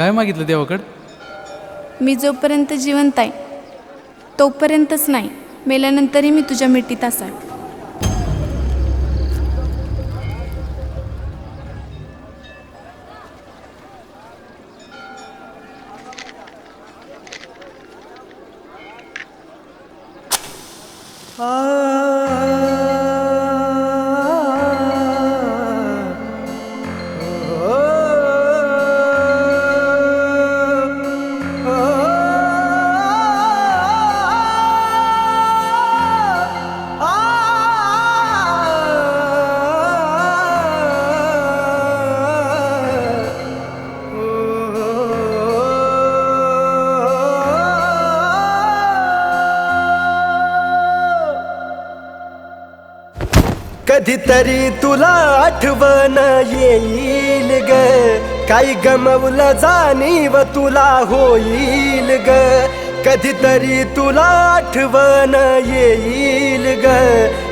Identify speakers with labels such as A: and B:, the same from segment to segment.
A: काय मागितलं देवाकडं?
B: मी जोपर्यंत जिवंत आहे तोपर्यंतच नाही मेल्यानंतरही मी तुझ्या मिठीत असावे.
C: कधीतरी तुला आठवण येईल ग. काही गमवलं जाणीव तुला होईल ग. कधीतरी तुला आठवण येईल ग.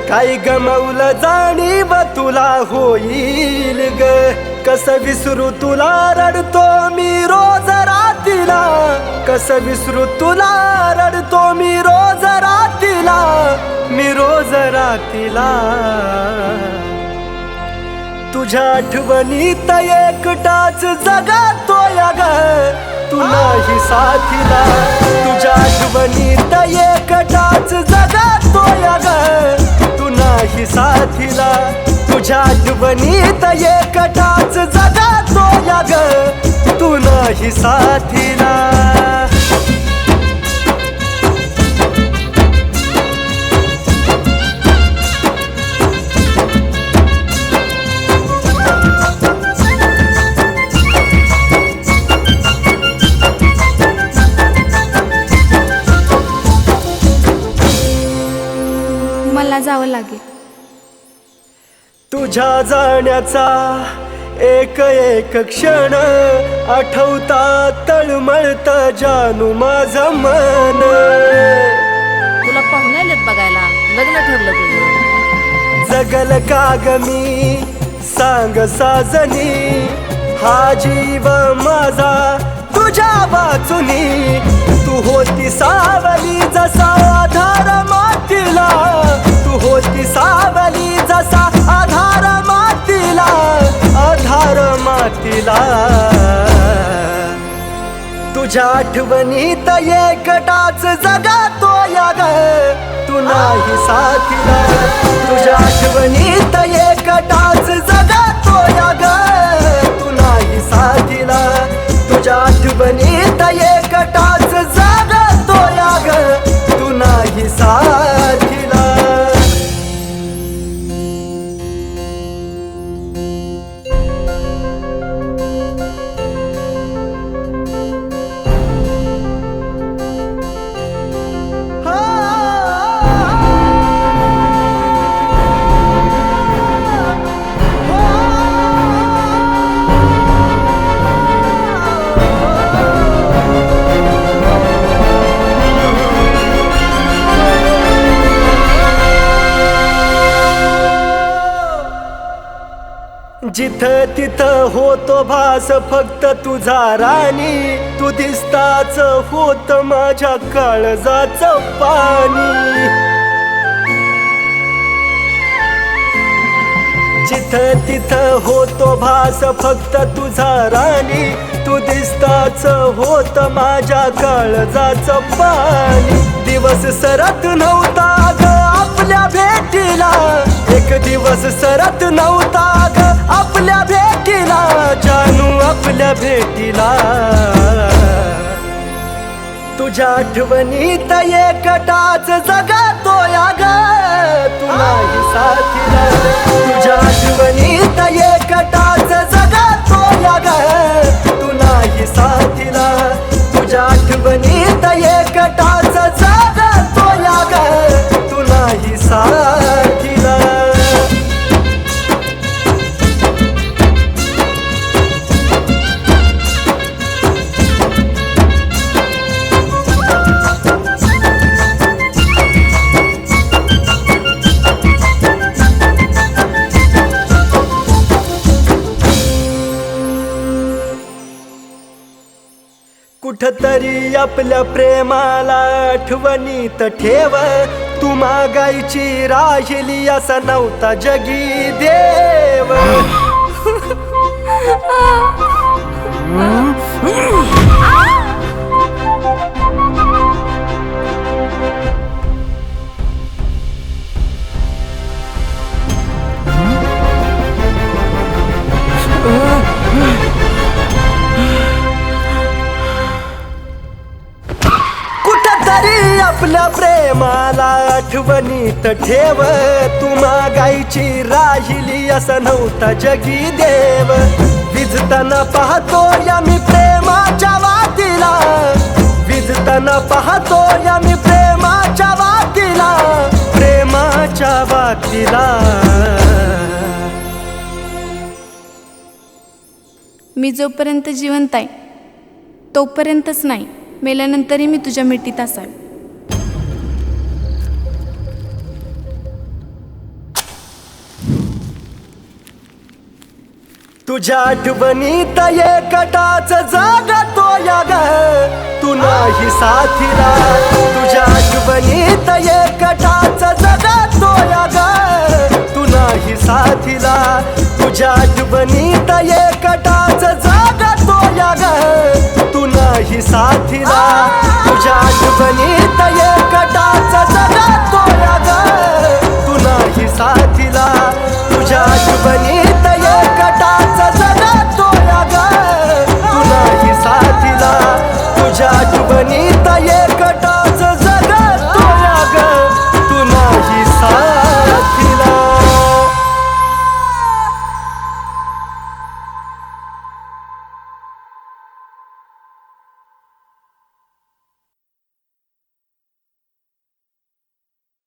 C: काही गमवलं जाणीव तुला होईल ग. कसं विसरू तुला रडतो मी रोज रातीला. कसं विसरू तुला रडतो मी रोज रातीला. मी रोज रातीला. तुझ्या आठवणीत एकटाच जगातो अग. तू नाही साथीला. तुझ्या आठवणीत एकटाच जगातो अग. तू नाही साथीला. तुझ्या आठवणीत एकटाच जगातो अग. तू नाही साथीला.
B: मला जावं लागेल.
C: तुझ्या जाण्याचा एक एक क्षण आठवता तळमळत जानू माझं मन.
D: तुला पाहुणे आलेत बघायला. लग्न ठरलं तुझं.
C: जगल का ग मी? सांग साजनी. हा जीव माझा तुझ्या वाचुनी तू होती सावली जसा दिला. तुझ्या आठवणीत एकटाच जगातो या ग तू नाही साथीला. तुझ्या आठवणीत एकटाच जगातो या ग तू नाही साथीला. तुझ्या आठवणीत एकटाच जगातो या ग तू नाही साथीला जिथ तिथं होतो भास फक्त तुझा राणी. तू दिसताच होत माझ्या काळजाचं पाणी. जिथं तिथं होतो भास फक्त तुझा राणी. तू दिसताच होत माझ्या काळजाचं पाणी. दिवस सरत नव्हता ग आपल्या भेटीला. एक दिवस सरत नव्हता ग आपल्या भेटीला जानू आपल्या भेटीला. तुझ्या आठवणीत एकटाच जगातो या ग कुठतरी आपल्या प्रेमाला आठवणीत ठेव तू मागायची राहिली असा नव्हता जगी देव आपल्या प्रेमाला आठवणीत ठेव. तुम्हा गायची राहिली असं नव्हता जगी देव. विजताना पाहतो या मी प्रेमाच्या वातीला. विजताना पाहतो या मी प्रेमाच्या वातीला. प्रेमाच्या वातीला.
B: मी जोपर्यंत जिवंत आहे तोपर्यंतच नाही मेल्यानंतरही मी तुझ्या मिठीत असावी.
C: तुझ्या आठवणीत एकटाच जागतो या ग तू नाही साथीला तुझ्या आठवणीत एकटाच जगतो या ग तू नाही साथीला तुझ्या आठवणीत एकटाच जागतो या ग तू नाही साथीला तुझ्या आठवणीत एकटाच जगतो या ग तू नाही साथीला तुझ्या आठवणी Benita y